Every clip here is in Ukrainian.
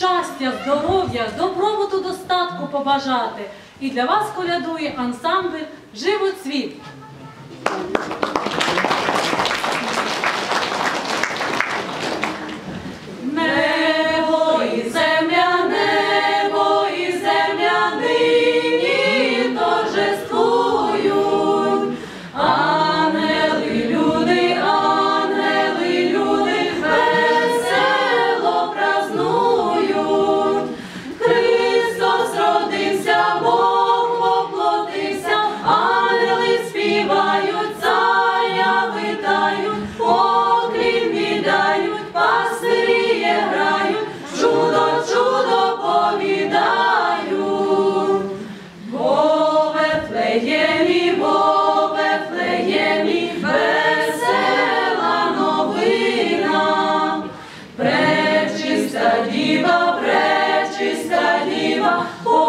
Щастя, здоров'я, добробуту, достатку побажати. І для вас колядує ансамбль Живоцвіт. 어?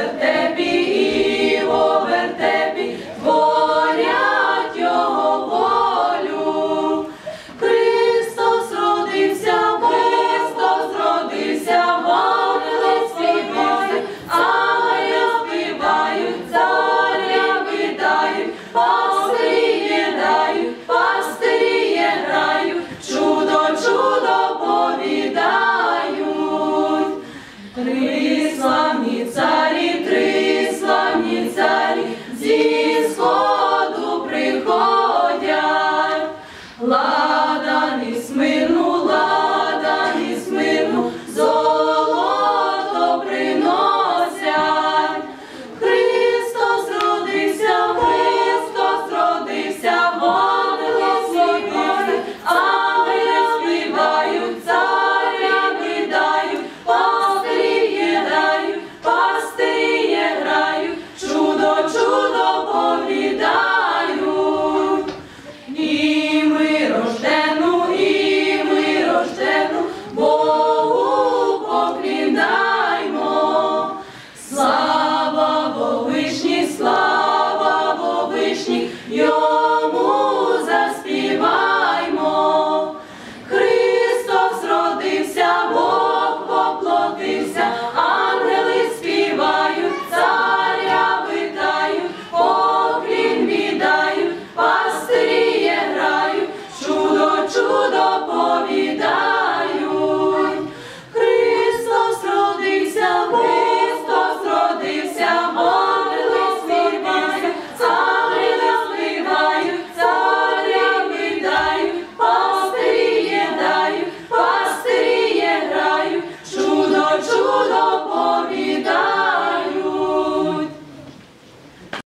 the